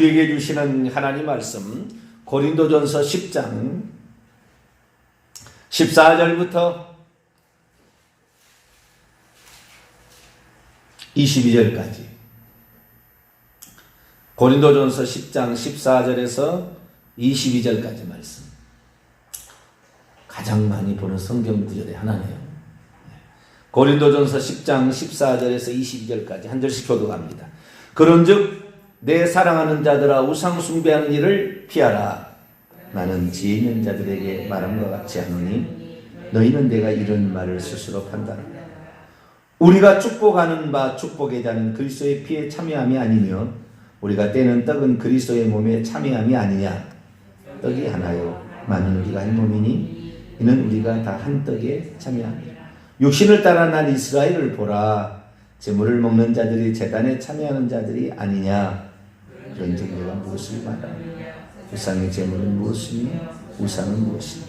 우리에게 주시는 하나님 말씀 고린도전서 10장 14절부터 22절까지 고린도전서 10장 14절에서 22절까지 말씀 가장 많이 보는 성경 구절의 하나네요. 고린도전서 10장 14절에서 22절까지 한 절씩 교독합니다. 그런즉 내 사랑하는 자들아 우상 숭배하는 일을 피하라. 나는 지혜 있는 자들에게 말함과 같이 하노니 너희는 내가 이런 말을 스스로 판단한다. 우리가 축복하는 바 축복의 자는 그리스도의 피에 참여함이 아니며 우리가 떼는 떡은 그리스도의 몸에 참여함이 아니냐. 떡이 하나요. 많은 우리가 한 몸이니 이는 우리가 다 한 떡에 참여합니다. 육신을 따라 난 이스라엘을 보라. 재물을 먹는 자들이 재단에 참여하는 자들이 아니냐. 내가 무엇을 말하냐. 우상의 재물은 무엇이며 우상은 무엇이냐.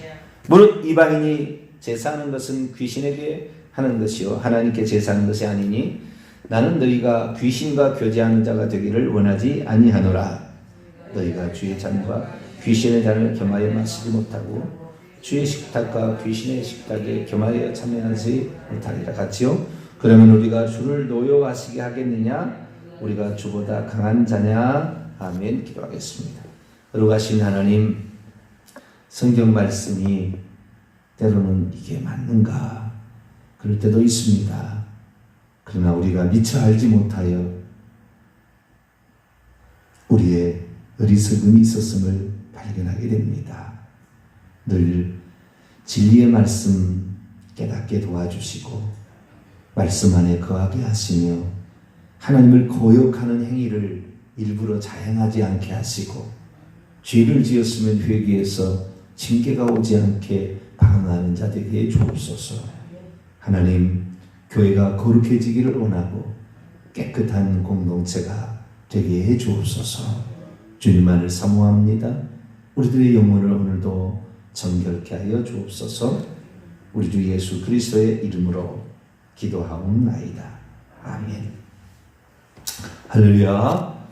무릇 이방인이 제사하는 것은 귀신에게 하는 것이요 하나님께 제사하는 것이 아니니 나는 너희가 귀신과 교제하는 자가 되기를 원하지 아니하노라. 너희가 주의 잔과 귀신의 잔을 겸하여 마시지 못하고 주의 식탁과 귀신의 식탁에 겸하여 참여하지 못하리라 같이요. 그러면 우리가 주를 노여하시게 하겠느냐? 우리가 주보다 강한 자냐? 아멘. 기도하겠습니다. 거룩하신 하나님, 성경 말씀이 때로는 이게 맞는가? 그럴 때도 있습니다. 그러나 우리가 미처 알지 못하여 우리의 어리석음이 있었음을 발견하게 됩니다. 늘 진리의 말씀 깨닫게 도와주시고 말씀 안에 거하게 하시며 하나님을 거역하는 행위를 일부러 자행하지 않게 하시고 죄를 지었으면 회개해서 징계가 오지 않게 방황하는 자 되게 주옵소서. 하나님 교회가 거룩해지기를 원하고 깨끗한 공동체가 되게 해 주옵소서. 주님만을 사모합니다. 우리들의 영혼을 오늘도 정결케 하여 주옵소서. 우리 주 예수 그리스도의 이름으로 기도하옵나이다. 아멘. 할렐루야.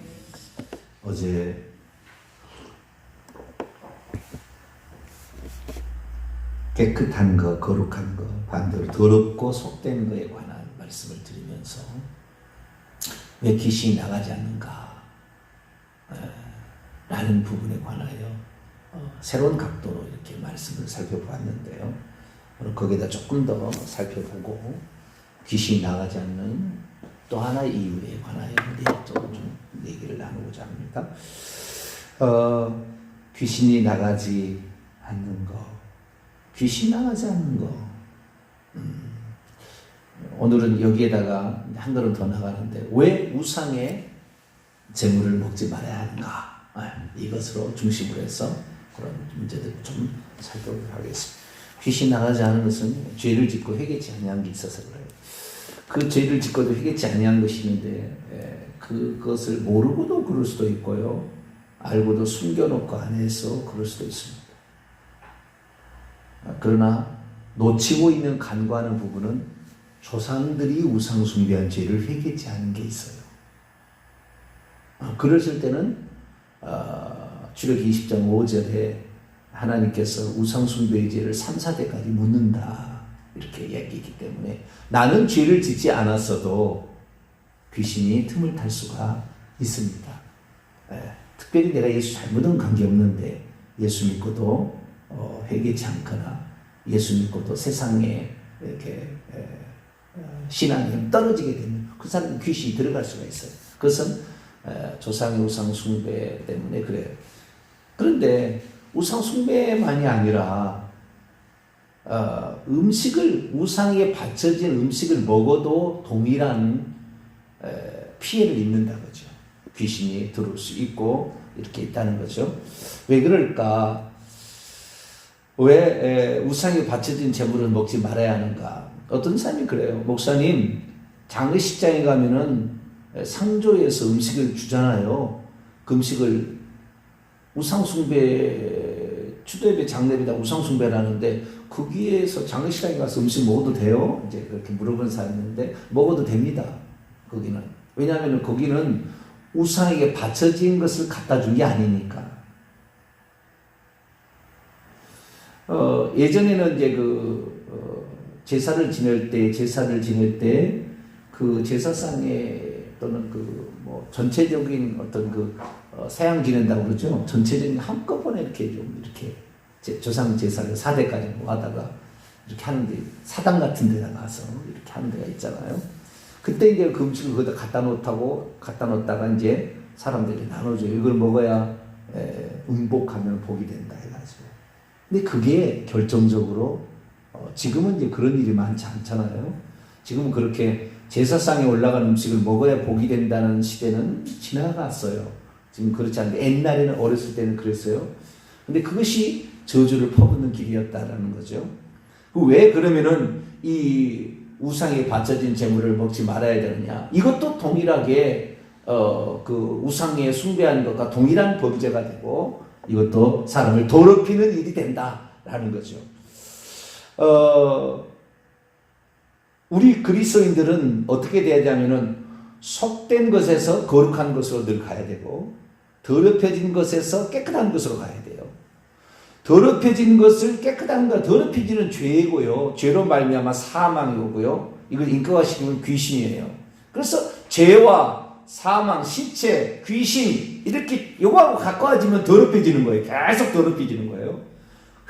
어제 깨끗한 것, 거룩한 것, 반대로 더럽고 속된 것에 관한 말씀을 드리면서 왜 귀신이 나가지 않는가 에, 라는 부분에 관하여 어, 새로운 각도로 이렇게 말씀을 살펴보았는데요. 거기다 조금 더 살펴보고 귀신이 나가지 않는 또 하나의 이유에 관하여 또좀 얘기를 나누고자 합니다. 어, 귀신이 나가지 않는 것, 귀신 나가지 않는 것. 음, 오늘은 여기에다가 한 걸음 더 나가는데 왜 우상의 재물을 먹지 말아야 하는가? 아, 이것으로 중심으로 해서 그런 문제들 좀 살펴보도록 하겠습니다. 귀신 나가지 않은 것은 죄를 짓고 회개치 아니한 게 있어서 그래요. 그 죄를 짓고도 회개치 아니한 에, 그것을 모르고도 그럴 수도 있고요. 알고도 숨겨놓고 안 해서 그럴 수도 있습니다. 그러나 놓치고 있는 간과하는 부분은 조상들이 우상 숭배한 죄를 회개치 않은 게 있어요. 아, 그랬을 때는 어, 출애기 20장 5절에 하나님께서 우상 숭배의 죄를 3, 4대까지 묻는다. 이렇게 얘기했기 때문에 나는 죄를 짓지 않았어도 귀신이 틈을 탈 수가 있습니다. 예, 특별히 내가 예수 잘 믿은 관계없는데 예수 믿고도 어, 회개치 않거나 예수 믿고도 세상에 이렇게 에, 어, 신앙이 떨어지게 되면 그 사람 귀신이 들어갈 수가 있어요. 그것은 에, 조상의 우상 숭배 때문에 그래요. 그런데 우상 숭배만이 아니라 어, 음식을 우상에 바쳐진 음식을 먹어도 동일한 에, 피해를 입는다 거죠. 귀신이 들어올 수 있고 이렇게 있다는 거죠. 왜 그럴까? 왜 우상에 바쳐진 재물을 먹지 말아야 하는가? 어떤 사람이 그래요. 목사님, 장례식장에 가면은 상조에서 음식을 주잖아요. 그 음식을 우상숭배, 추대배 장례비다 우상숭배라는데 거기에서 장례식장에 가서 음식 먹어도 돼요? 이제 그렇게 물어본 사람이 있는데 먹어도 됩니다. 거기는. 왜냐하면 거기는 우상에게 바쳐진 것을 갖다 준 게 아니니까. 어, 예전에는 이제 그, 어, 제사를 지낼 때, 제사를 지낼 때, 그 제사상에 또는 그, 뭐, 전체적인 어떤 그, 어, 사양 지낸다고 그러죠. 전체적인 한꺼번에 이렇게 좀, 이렇게, 제, 조상 제사를 4대까지 모아다가, 이렇게 하는데, 사당 같은 데다 가서 이렇게 하는 데가 있잖아요. 그때 이제 그 음식을 거기다 갖다 놓다고, 갖다 놓다가 이제 사람들이 나눠줘요. 이걸 먹어야, 에, 음복하면 복이 된다 해가지고. 근데 그게 결정적으로 어, 지금은 이제 그런 일이 많지 않잖아요. 지금은 그렇게 제사상에 올라간 음식을 먹어야 복이 된다는 시대는 지나갔어요. 지금 그렇지 않은데 옛날에는 어렸을 때는 그랬어요. 근데 그것이 저주를 퍼붓는 길이었다라는 거죠. 그왜 그러면은 이 우상에 바쳐진 재물을 먹지 말아야 되느냐? 이것도 동일하게 어, 그 우상에 숭배하는 것과 동일한 범죄가 되고 이것도 사람을 더럽히는 일이 된다라는 거죠. 어, 우리 그리스도인들은 어떻게 돼야 되냐면은 속된 것에서 거룩한 것으로 늘 가야 되고 더럽혀진 것에서 깨끗한 것으로 가야 돼요. 더럽혀진 것을 깨끗한 것, 더럽히지는 죄고요. 죄로 말미암아 사망이 오고요. 이걸 인과화시키면 귀신이에요. 그래서 죄와 사망, 시체, 귀신 이렇게 요거하고 가까워지면 더럽혀지는 거예요. 계속 더럽혀지는 거예요.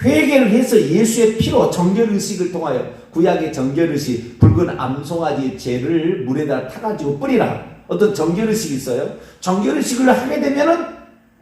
회개를 해서 예수의 피로 정결 의식을 통하여 구약의 정결 의식 붉은 암송아지 죄를 물에다 타가지고 뿌리라. 어떤 정결 의식이 있어요. 정결 의식을 하게 되면은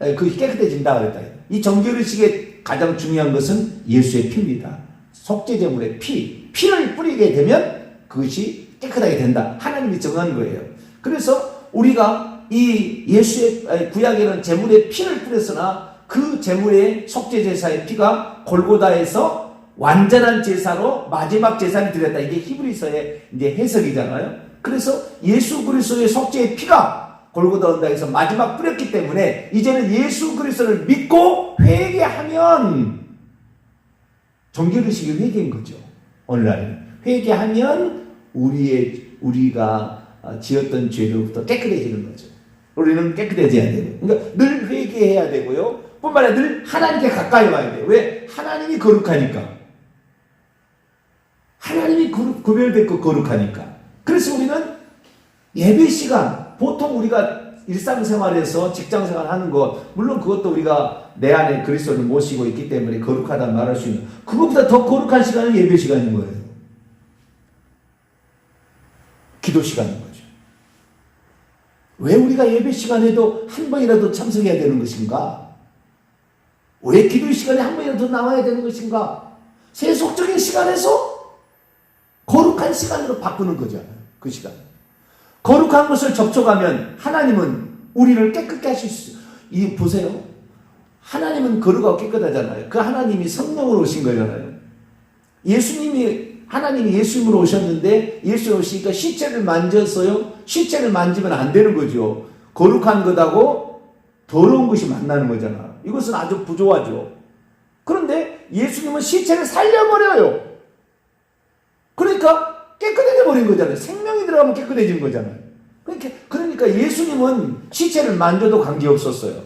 에, 그게 깨끗해진다 그랬다. 이 정결 의식의 가장 중요한 것은 예수의 피입니다. 속죄제물의 피, 피를 뿌리게 되면 그것이 깨끗하게 된다. 하나님이 정한 거예요. 그래서 우리가 이 예수의 구약에는 제물의 피를 뿌렸으나 그 제물의 속죄 제사의 피가 골고다에서 완전한 제사로 마지막 제사를 드렸다. 이게 히브리서의 이제 해석이잖아요. 그래서 예수 그리스도의 속죄의 피가 골고다 언덕에서 마지막 뿌렸기 때문에 이제는 예수 그리스도를 믿고 회개하면 정결의식이 회개인 거죠. 오늘날 회개하면 우리의 우리가 지었던 죄로부터 깨끗해지는 거죠. 우리는 깨끗해져야 되고, 그러니까 늘 회개해야 되고요. 뿐만 아니라 늘 하나님께 가까이 와야 돼요. 왜? 하나님이 거룩하니까. 하나님이 구별됐고 거룩하니까. 그래서 우리는 예배 시간, 보통 우리가 일상생활에서 직장생활 하는 것, 물론 그것도 우리가 내 안에 그리스도를 모시고 있기 때문에 거룩하다 말할 수 있는, 그것보다 더 거룩한 시간은 예배 시간인 거예요. 기도 시간인 거죠. 왜 우리가 예배 시간에도 한 번이라도 참석해야 되는 것인가? 왜 기도 시간에 한 번이라도 나와야 되는 것인가? 세속적인 시간에서 거룩한 시간으로 바꾸는 거잖아요. 그 시간. 거룩한 것을 접촉하면 하나님은 우리를 깨끗게 하실 수 있어요. 이 보세요. 하나님은 거룩하고 깨끗하잖아요. 그 하나님이 성령으로 오신 거잖아요. 예수님이 하나님이 예수님으로 오셨는데 예수 오시니까 시체를 만졌어요. 시체를 만지면 안 되는 거죠. 거룩한 것하고 더러운 것이 만나는 거잖아. 이것은 아주 부조하죠. 그런데 예수님은 시체를 살려버려요. 그러니까 깨끗해져 버린 거잖아요. 생명이 들어가면 깨끗해진 거잖아요. 그러니까, 그러니까 예수님은 시체를 만져도 관계없었어요.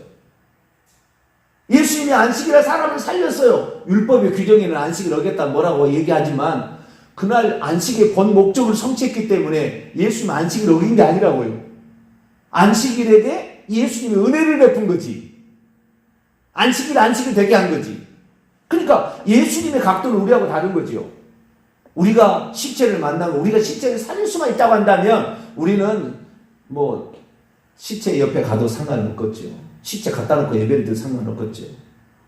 예수님이 안식이라 사람을 살렸어요. 율법의 규정에는 안식을 어겼다 뭐라고 얘기하지만 그날 안식의 본 목적을 성취했기 때문에 예수님 안식을 어긴 게 아니라고요. 안식일에게 예수님이 은혜를 베푼 거지. 안식일 안식을 되게 한 거지. 그러니까 예수님의 각도는 우리하고 다른 거지요. 우리가 시체를 만나고 우리가 시체를 살릴 수만 있다고 한다면 우리는 뭐 시체 옆에 가도 상관없겠죠. 시체 갖다 놓고 예배를 드도 상관없겠죠.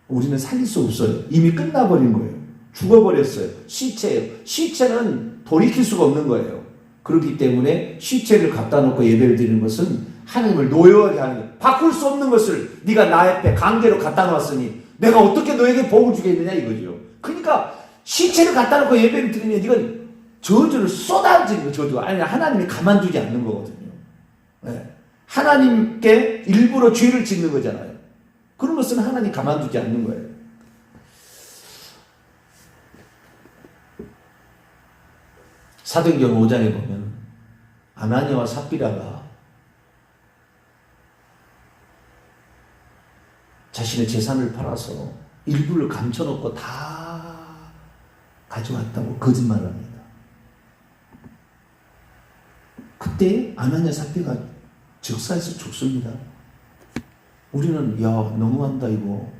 우리는 살릴 수 없어요. 이미 끝나버린 거예요. 죽어버렸어요. 시체예요. 시체는 돌이킬 수가 없는 거예요. 그렇기 때문에 시체를 갖다 놓고 예배를 드리는 것은 하나님을 노여하게 하는 거예요. 바꿀 수 없는 것을 네가 나 옆에 강제로 갖다 놨으니 내가 어떻게 너에게 복을 주겠느냐 이거죠. 그러니까 시체를 갖다 놓고 예배를 드리면 이건 저주를 쏟아지는 거 저주. 아니 하나님이 가만두지 않는 거거든요. 네. 하나님께 일부러 죄를 짓는 거잖아요. 그런 것은 하나님 가만두지 않는 거예요. 사도행전 5장에 보면 아나니와 삽비라가 자신의 재산을 팔아서 일부를 감춰놓고 다 가져왔다고 거짓말을 합니다. 그때 아나니아 사피가 즉사에서 죽습니다. 우리는 야 너무한다 이거.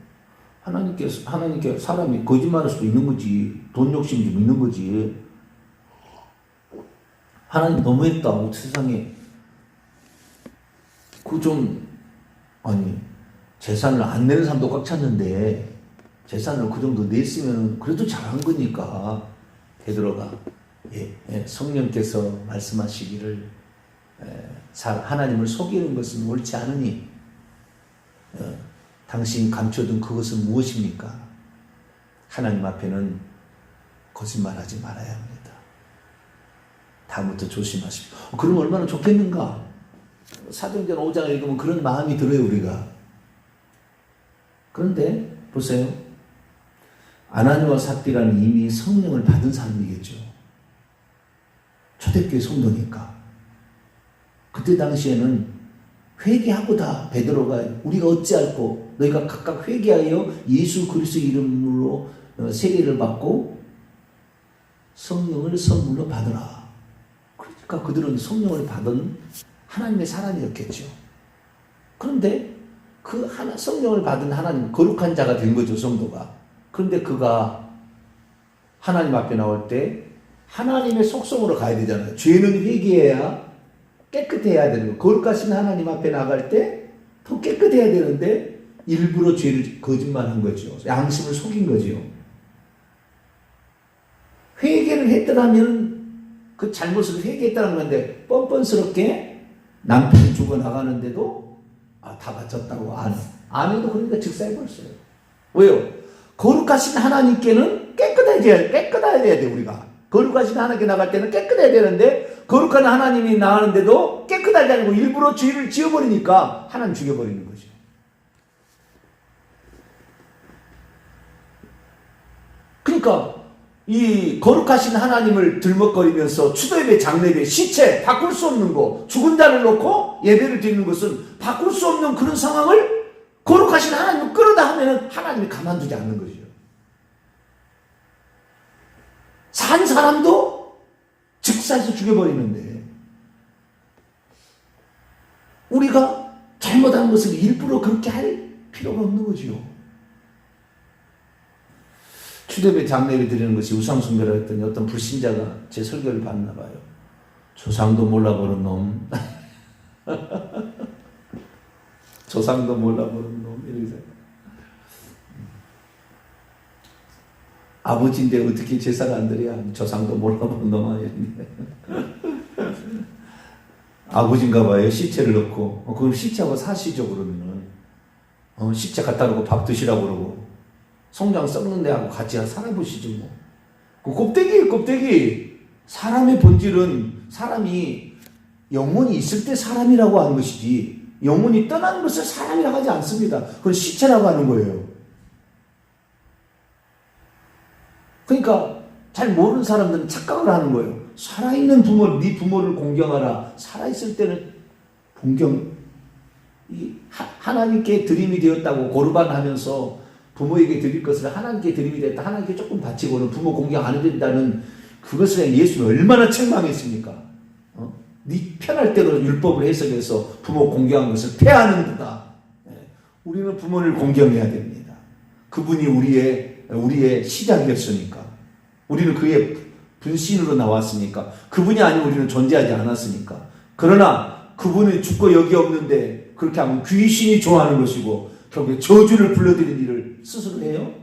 하나님께 하나님께 사람이 거짓말할 수도 있는 거지. 돈 욕심이 좀 있는 거지. 하나님 너무했다. 세상에. 그 좀 아니 재산을 안 내는 사람도 꽉 찼는데 재산을 그 정도 냈으면 그래도 잘한 거니까 베드로가 예, 예, 성령께서 말씀하시기를 에, 사- 하나님을 속이는 것은 옳지 않으니 어, 당신이 감춰둔 그것은 무엇입니까? 하나님 앞에는 거짓말하지 말아야 합니다. 다음부터 조심하십시오. 어, 그럼 얼마나 좋겠는가? 사도행전 5장을 읽으면 그런 마음이 들어요 우리가. 그런데 보세요. 아나니와 삽비라는 이미 성령을 받은 사람이겠죠. 초대교회 성도니까. 그때 당시에는 회개하고 다 베드로가 우리가 어찌할꼬 너희가 각각 회개하여 예수 그리스도 이름으로 어, 세례를 받고 성령을 선물로 받으라. 그러니까 그들은 성령을 받은 하나님의 사람이었겠죠. 그런데 그 하나 성령을 받은 하나님 거룩한 자가 된 거죠 성도가. 그런데 그가 하나님 앞에 나올 때 하나님의 속성으로 가야 되잖아요. 죄는 회개해야 깨끗해야 되는 거. 거룩하신 하나님 앞에 나갈 때 더 깨끗해야 되는데 일부러 죄를 거짓말한 거죠. 양심을 속인 거죠. 회개를 했더라면 그 잘못을 회개했다는 건데 뻔뻔스럽게 남편이 죽어 나가는데도 아, 다 바쳤다고 안 아내도 그러니까 즉사해버렸어요. 왜요? 거룩하신 하나님께는 깨끗해져야 깨끗해야 돼 우리가. 거룩하신 하나님께 나갈 때는 깨끗해야 되는데 거룩한 하나님이 나가는데도 깨끗하지 않고 일부러 죄를 지어버리니까 하나님 죽여버리는 거죠. 그러니까 이 거룩하신 하나님을 들먹거리면서 추도예배, 장례배, 시체 바꿀 수 없는 거 죽은 자를 놓고 예배를 드리는 것은 바꿀 수 없는 그런 상황을 거룩하신 하나님 을 끌어다 하면은 하나님이 가만두지 않는 거죠. 산 사람도 즉사해서 죽여버리는데 우리가 잘못한 것을 일부러 그렇게 할 필요가 없는 거지요. 추대배 장례를 드리는 것이 우상숭배라 했더니 어떤 불신자가 제 설교를 봤나 봐요. 조상도 몰라보는 놈. 조상도 몰라보는 놈. 이렇게 생각. 아버지인데 어떻게 제사를 안 드려야 조상도 몰라보는 놈 아니었네. 아버지인가 봐요. 시체를 넣고. 어, 그럼 시체하고 사시죠, 그러면은. 어, 시체 갖다 놓고 밥 드시라고 그러고. 성장 썩는 데하고 같이 살아보시지 뭐. 그 껍데기, 껍데기. 사람의 본질은 사람이 영혼이 있을 때 사람이라고 하는 것이지, 영혼이 떠난 것을 사람이라고 하지 않습니다. 그건 시체라고 하는 거예요. 그러니까 잘 모르는 사람들은 착각을 하는 거예요. 살아있는 부모, 네 부모를 공경하라. 살아있을 때는 공경, 이 하, 하나님께 드림이 되었다고 고르반하면서 부모에게 드릴 것을 하나님께 드림이 됐다. 하나님께 조금 바치고는 부모 공경 안 해준다는 그것을 예수는 얼마나 책망했습니까? 어? 네 편할 대로 율법을 해석해서 부모 공경한 것을 폐하는 거다. 예. 우리는 부모를 공경해야 됩니다. 그분이 우리의 우리의 시작이었으니까. 우리는 그의 분신으로 나왔으니까. 그분이 아니면 우리는 존재하지 않았으니까. 그러나 그분은 죽고 여기 없는데 그렇게 하면 귀신이 좋아하는 것이고 결국에 저주를 불러들인 일을 스스로 해요.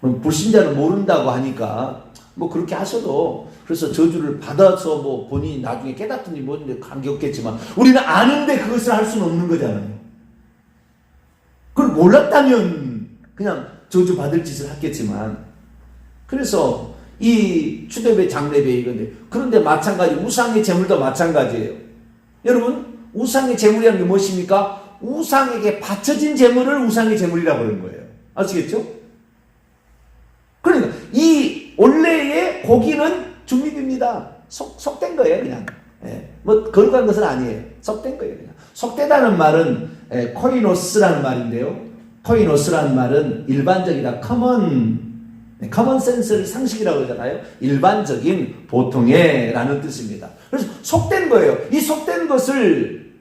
그럼 불신자는 모른다고 하니까 뭐 그렇게 하셔도 그래서 저주를 받아서 뭐 본인이 나중에 깨닫든지 뭔데 관계없겠지만 우리는 아는데 그것을 할 수는 없는 거잖아요. 그걸 몰랐다면 그냥 저주 받을 짓을 했겠지만 그래서 이 추대배 장례배 이건데 그런데 마찬가지 우상의 제물도 마찬가지예요. 여러분 우상의 제물이라는 게 무엇입니까? 우상에게 바쳐진 제물을 우상의 제물이라고 그러는 거예요. 아시겠죠? 그러니까 이 원래의 고기는 중립입니다. 속, 속된 거예요, 그냥. 예. 뭐 거룩한 것은 아니에요. 속된 거예요. 그냥. 속되다는 말은 에, 코이노스라는 말인데요. 코이노스라는 말은 일반적이다. 커먼 네, 커먼 센스를 상식이라고 그러잖아요. 일반적인 보통의라는 뜻입니다. 그래서 속된 거예요. 이 속된 것을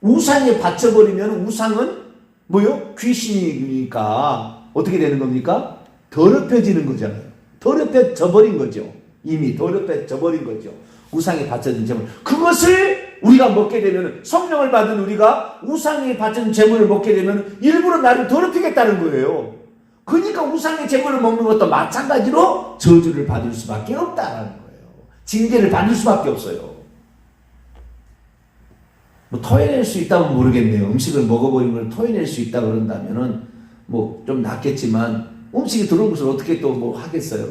우상에 바쳐 버리면 우상은 뭐요? 귀신이니까 어떻게 되는 겁니까? 더럽혀지는 거잖아요. 더럽혀져 버린 거죠. 이미 더럽혀져 버린 거죠. 우상에 바쳐진 재물. 그것을 우리가 먹게 되면 성령을 받은 우리가 우상에 바쳐진 재물을 먹게 되면 일부러 나를 더럽히겠다는 거예요. 그러니까 우상의 재물을 먹는 것도 마찬가지로 저주를 받을 수밖에 없다라는 거예요. 징계를 받을 수밖에 없어요. 뭐 토해낼 수 있다면 모르겠네요. 음식을 먹어버린 걸 토해낼 수 있다 그런다면은 뭐 좀 낫겠지만 음식이 들어온 것을 어떻게 또 뭐 하겠어요.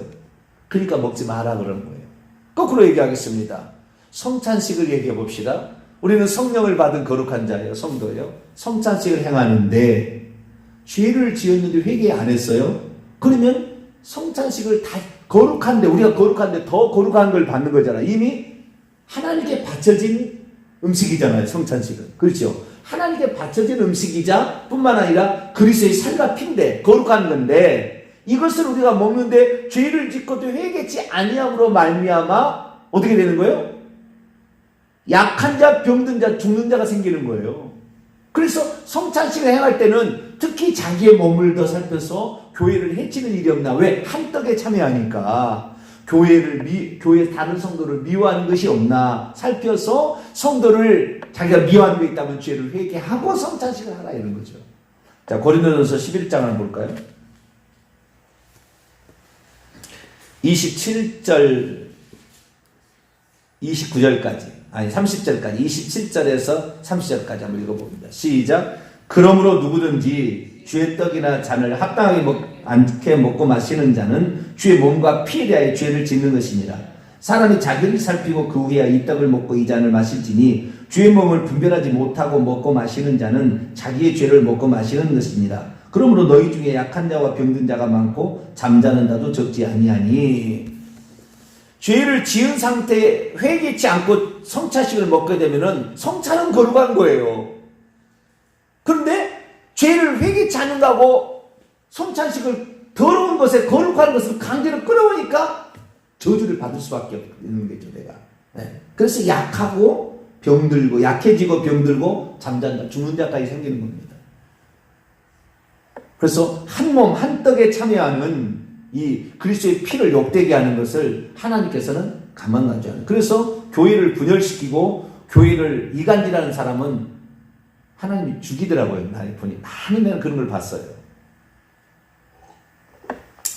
그러니까 먹지 마라 그러는 거예요. 거꾸로 얘기하겠습니다. 성찬식을 얘기해 봅시다. 우리는 성령을 받은 거룩한 자예요. 성도예요. 성찬식을 행하는데 죄를 지었는데 회개 안 했어요. 그러면 성찬식을 다 거룩한데 우리가 거룩한데 더 거룩한 걸 받는 거잖아. 이미 하나님께 바쳐진 음식이잖아요. 성찬식은. 그렇죠. 하나님께 바쳐진 음식이자 뿐만 아니라 그리스도의 살과 피인데 거룩한 건데 이것을 우리가 먹는데 죄를 짓고도 회개치 아니함으로 말미암아 어떻게 되는 거예요? 약한 자, 병든 자, 죽는 자가 생기는 거예요. 그래서 성찬식을 행할 때는 특히 자기의 몸을 더 살펴서 교회를 해치는 일이 없나? 왜? 한떡에 참여하니까. 교회를 미, 교회 다른 성도를 미워하는 것이 없나? 살펴서 성도를 자기가 미워하는 게 있다면 죄를 회개하고 성찬식을 하라 이런 거죠. 자, 고린도전서 11장을 한번 볼까요? 27절 29절까지 아니 30절까지 27절에서 30절까지 한번 읽어봅니다. 시작. 그러므로 누구든지 주의 떡이나 잔을 합당하게 먹, 않게 먹고 마시는 자는 주의 몸과 피에 대하여 죄를 짓는 것이니라. 사람이 자기를 살피고 그 후에 이 떡을 먹고 이 잔을 마실지니 주의 몸을 분별하지 못하고 먹고 마시는 자는 자기의 죄를 먹고 마시는 것입니다. 그러므로 너희 중에 약한 자와 병든 자가 많고 잠자는 자도 적지 아니하니 죄를 지은 상태에 회개치 않고 성찬식을 먹게 되면은 성찬은 거룩한 거예요. 그런데 죄를 회개치 않는다고 성찬식을 더러운 것에 거룩한 것을 강제로 끌어오니까 저주를 받을 수밖에 없는 거죠, 내가. 네. 그래서 약하고 병들고 약해지고 병들고 잠잔다 죽는 자까지 생기는 겁니다. 그래서 한 몸 한 떡에 참여하는 이 그리스도의 피를 욕되게 하는 것을 하나님께서는 가만하지 않아요. 그래서 교회를 분열시키고 교회를 이간질하는 사람은 하나님이 죽이더라고요. 나를 보니 많이 내가 그런 걸 봤어요.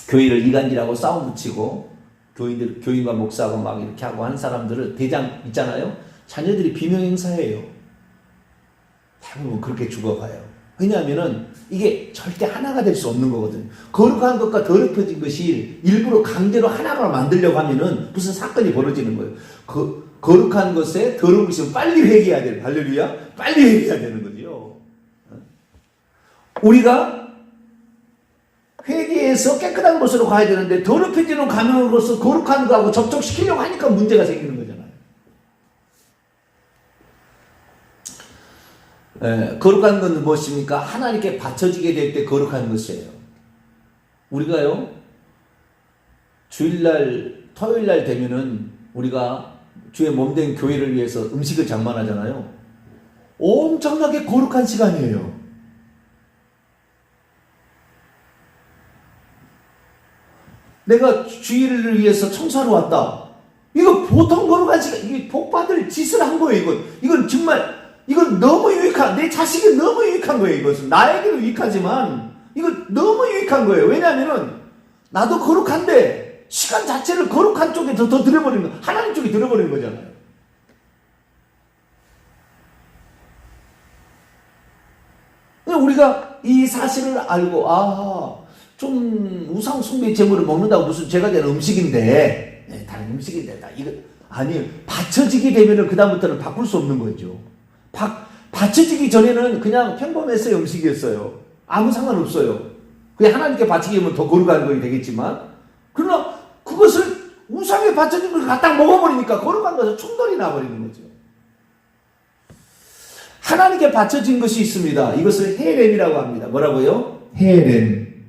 교회를 이간질하고 싸움 붙이고 교인들 교인과 목사하고 막 이렇게 하고 하는 사람들을 대장 있잖아요. 자녀들이 비명 행사해요. 대부분 그렇게 죽어가요. 왜냐하면은 이게 절대 하나가 될 수 없는 거거든요. 거룩한 것과 더럽혀진 것이 일부러 강제로 하나로 만들려고 하면은 무슨 사건이 벌어지는 거예요. 그 거룩한 것에 더러운 것이 빨리 회개해야 돼요. 할렐루야. 빨리 회개해야 되는 거죠. 우리가 회개해서 깨끗한 곳으로 가야 되는데 더럽혀지는 가면으로서 거룩한 거하고 접촉시키려고 하니까 문제가 생기는 거잖아요. 에, 거룩한 건 무엇입니까? 하나님께 바쳐지게 될 때 거룩한 것이에요. 우리가요, 주일날, 토요일날 되면은 우리가 주의 몸된 교회를 위해서 음식을 장만하잖아요. 엄청나게 거룩한 시간이에요. 내가 주일을 위해서 청소하러 왔다. 이거 보통 거룩한 시간, 이게 복받을 짓을 한 거예요, 이건. 이건 정말, 이건 너무 유익한, 내 자식이 너무 유익한 거예요, 이것은. 나에게도 유익하지만, 이건 너무 유익한 거예요. 왜냐하면은, 나도 거룩한데, 시간 자체를 거룩한 쪽에 더, 더 들어버리는 거, 하나님 쪽에 들어버리는 거잖아요. 근데 우리가 이 사실을 알고, 아, 좀 우상 숭배 제물을 먹는다고 무슨 죄가 되는 음식인데, 네, 다른 음식인데, 나 이거, 아니, 받쳐지게 되면은 그다음부터는 바꿀 수 없는 거죠. 바, 받쳐지기 전에는 그냥 평범했어요, 음식이었어요. 아무 상관없어요. 그냥 하나님께 바치게 하면 더 거룩한 것이 되겠지만, 그러나 그것을 우상에 바쳐진 걸 갖다 먹어버리니까 거룩한 것에 충돌이 나버리는 거죠. 하나님께 바쳐진 것이 있습니다. 이것을 헤렘이라고 합니다. 뭐라고요? 헤렘.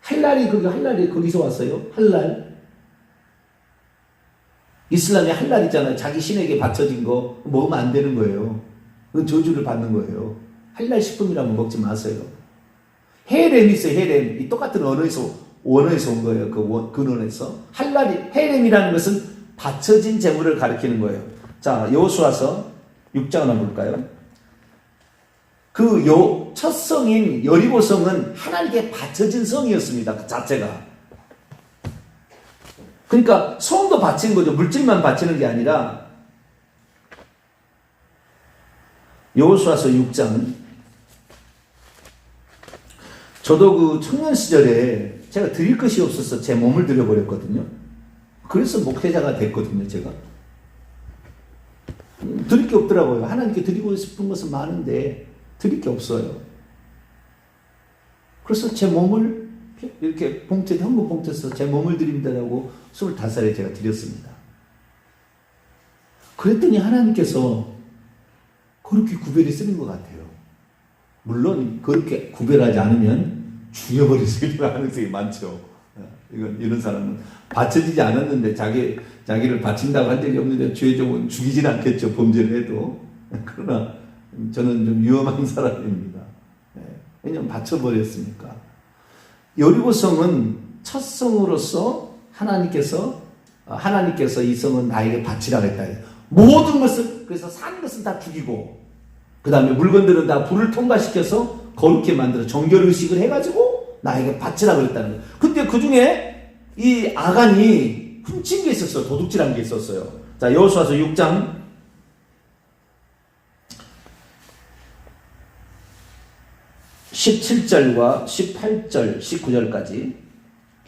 할랄이 거기 할랄이 거기서 왔어요. 할랄. 이슬람의 할랄 있잖아요. 자기 신에게 바쳐진 거 먹으면 안 되는 거예요. 그 저주를 받는 거예요. 할랄 식품이라면 먹지 마세요. 헤렘이 있어요. 헤렘. 이 똑같은 언어에서 원어에서 온 거예요. 그 원, 근원에서 할랄이 헤렘이라는 것은 바쳐진 재물을 가리키는 거예요. 자, 여호수아서 6장 한번 볼까요? 그요첫 성인 여리고 성은 하나님께 바쳐진 성이었습니다. 그 자체가. 그러니까 성도 바친 거죠. 물질만 바치는 게 아니라 여호수아서 6장 저도 그 청년 시절에 제가 드릴 것이 없어서 제 몸을 드려버렸거든요. 그래서 목회자가 됐거든요, 제가. 음, 드릴 게 없더라고요. 하나님께 드리고 싶은 것은 많은데 드릴 게 없어요. 그래서 제 몸을 이렇게 봉투에 현금 봉투에서 제 몸을 드린다라고 25살에 제가 드렸습니다. 그랬더니 하나님께서 그렇게 구별이 쓰는 것 같아요. 물론 그렇게 구별하지 않으면 죽여버릴 수 있는 가능성이 많죠. 이건 이런 사람은 바쳐지지 않았는데 자기 자기를 바친다고 한 적이 없는데 죄종은 죽이진 않겠죠 범죄를 해도 그러나 저는 좀 위험한 사람입니다. 네. 왜냐하면 바쳐버렸으니까. 여리고성은 첫 성으로서 하나님께서 어, 하나님께서 이 성은 나에게 바치라 했다. 모든 것을 그래서 산 것은 다 죽이고 그 다음에 물건들은 다 불을 통과시켜서 거룩게 만들어 정결 의식을 해가지고 나에게 바치라 그랬다는 거예요. 근데 그 중에 이 아간이 훔친 게 있었어요. 도둑질한 게 있었어요. 자 여호수아서 6장 17절과 18절, 19절까지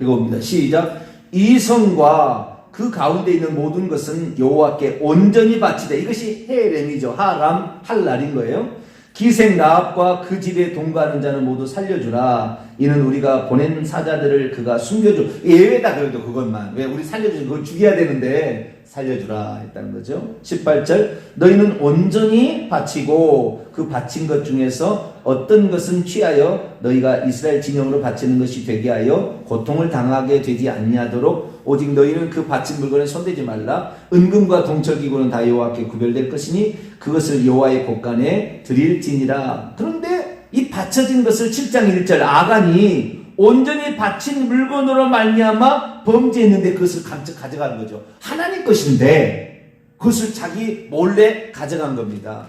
읽어봅니다. 시작. 이 성과 그 가운데 있는 모든 것은 여호와께 온전히 바치되 이것이 헤렘이죠. 하람, 할랄인 거예요. 기생 라합과 그 집에 동거하는 자는 모두 살려주라. 이는 우리가 보낸 사자들을 그가 숨겨주. 예외다 그래도 그것만. 왜 우리 살려주지 그걸 죽여야 되는데 살려주라 했다는 거죠. 18절 너희는 온전히 바치고 그 바친 것 중에서 어떤 것은 취하여 너희가 이스라엘 진영으로 바치는 것이 되게 하여 고통을 당하게 되지 아니하도록 오직 너희는 그 바친 물건에 손대지 말라 은금과 동철기구는 다 여호와께 구별될 것이니 그것을 여호와의 곳간에 드릴지니라 그런데 이 바쳐진 것을 7장 1절 아간이 온전히 바친 물건으로 말미암아 범죄했는데 그것을 가져가는 거죠. 하나님 것인데 그것을 자기 몰래 가져간 겁니다.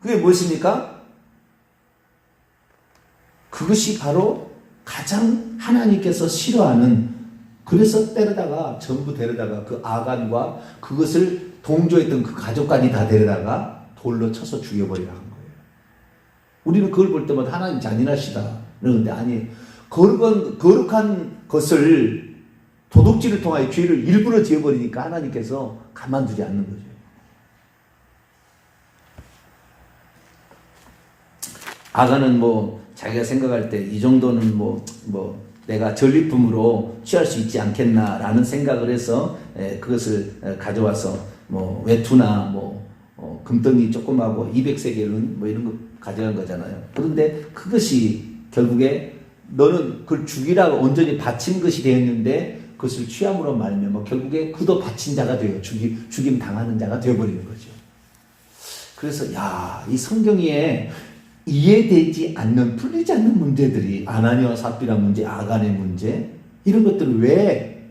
그게 무엇입니까? 그것이 바로 가장 하나님께서 싫어하는 그래서 때려다가 전부 데려다가 그 아간과 그것을 동조했던 그 가족까지 다 데려다가 돌로 쳐서 죽여버리라 한 거예요. 우리는 그걸 볼 때마다 하나님 잔인하시다. 그러는데 아니 거룩한, 거룩한 것을 도둑질을 통하여 죄를 일부러 지어버리니까 하나님께서 가만두지 않는 거죠. 아가는 뭐 자기가 생각할 때 이 정도는 뭐, 뭐 내가 전리품으로 취할 수 있지 않겠나라는 생각을 해서 에, 그것을 에, 가져와서 뭐 외투나 뭐 어, 금덩이 조금하고 200세겔은 뭐 이런 거 가져간 거잖아요. 그런데 그것이 결국에 너는 그걸 죽이라고 온전히 바친 것이 되었는데 그것을 취함으로 말면 뭐 결국에 그도 바친 자가 되어 죽임, 죽임 당하는 자가 되어버리는 거죠. 그래서 야, 이 성경에 이해되지 않는 풀리지 않는 문제들이 아나니와 삽비라 문제, 아간의 문제 이런 것들을 왜,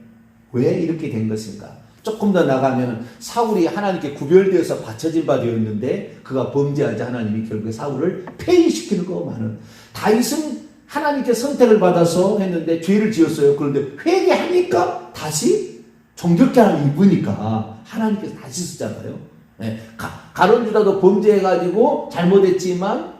왜 이렇게 된 것인가? 조금 더 나가면 사울이 하나님께 구별되어서 바쳐진 바 되었는데 그가 범죄하자 하나님이 결국에 사울을 폐위시키는 거 많은 다윗은 하나님께 선택을 받아서 했는데 죄를 지었어요. 그런데 회개하니까 다시 정결케 하나 입으니까 하나님께서 다시 쓰잖아요. 네. 가론 유다도 범죄해가지고 잘못했지만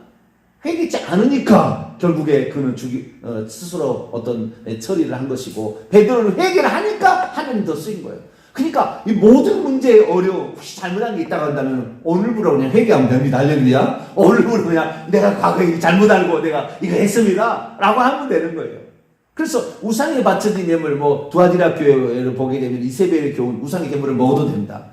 회개치 않으니까 결국에 그는 죽이 어, 스스로 어떤 처리를 한 것이고 베드로는 회개를 하니까 하나님 더 쓰인 거예요. 그러니까 이 모든 문제에 어려워 혹시 잘못한 게 있다고 한다면 오늘부로 그냥 회개하면 됩니다. 할렐루야. 오늘부로 그냥 내가 과거에 잘못 알고 내가 이거 했습니다. 라고 하면 되는 거예요. 그래서 우상에 바쳐진 예물 뭐 두아디라 교회를 보게 되면 이세벨의 교훈 우상의 예물을 먹어도 된다.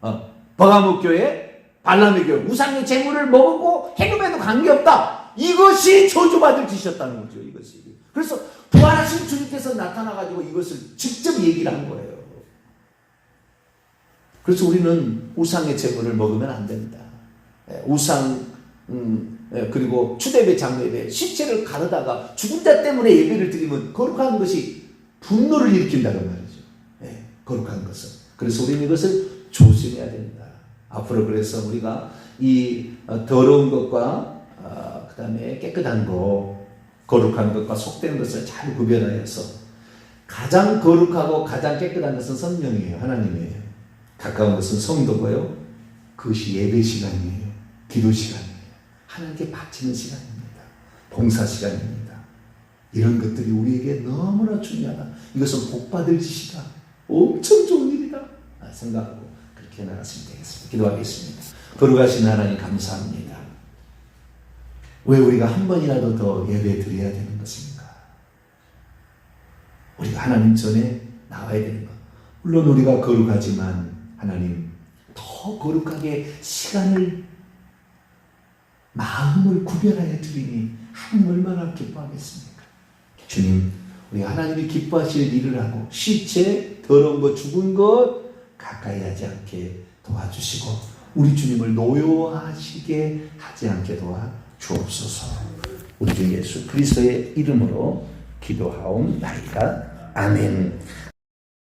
어, 버가목 교회 발람에게 우상의 재물을 먹었고 해금에도 관계없다. 이것이 저주받을 짓이었다는 거죠. 이것이. 그래서 부활하신 주님께서 나타나가지고 이것을 직접 얘기를 한 거예요. 그래서 우리는 우상의 재물을 먹으면 안 된다. 예, 우상 음, 예, 그리고 추대배 장례배 시체를 가르다가 죽은 자 때문에 예배를 드리면 거룩한 것이 분노를 일으킨다는 말이죠. 예, 거룩한 것은. 그래서 우리는 이것을 조심해야 된다. 앞으로 그래서 우리가 이 어, 더러운 것과 어, 그 다음에 깨끗한 것, 거룩한 것과 속된 것을 잘 구별하여서 가장 거룩하고 가장 깨끗한 것은 성령이에요. 하나님이에요. 가까운 것은 성도고요. 그것이 예배 시간이에요. 기도 시간이에요. 하나님께 바치는 시간입니다. 봉사 시간입니다. 이런 것들이 우리에게 너무나 중요하다. 이것은 복받을 짓이다. 엄청 좋은 일이다. 아, 생각하고 그렇게 나갔으면 되겠습니다. 기도하겠습니다. 거룩하신 하나님 감사합니다. 왜 우리가 한 번이라도 더 예배 드려야 되는 것입니까? 우리가 하나님 전에 나와야 되는 것. 물론 우리가 거룩하지만 하나님 더 거룩하게 시간을 마음을 구별하여 드리니 하나님 얼마나 기뻐하겠습니까? 주님, 우리 하나님이 기뻐하실 일을 하고 시체, 더러운 것, 죽은 것 가까이 하지 않게 도와주시고 우리 주님을 노여하시게 하지 않게 도와 주옵소서. 우리 주 예수 그리스도의 이름으로 기도하옵나이다. 아멘.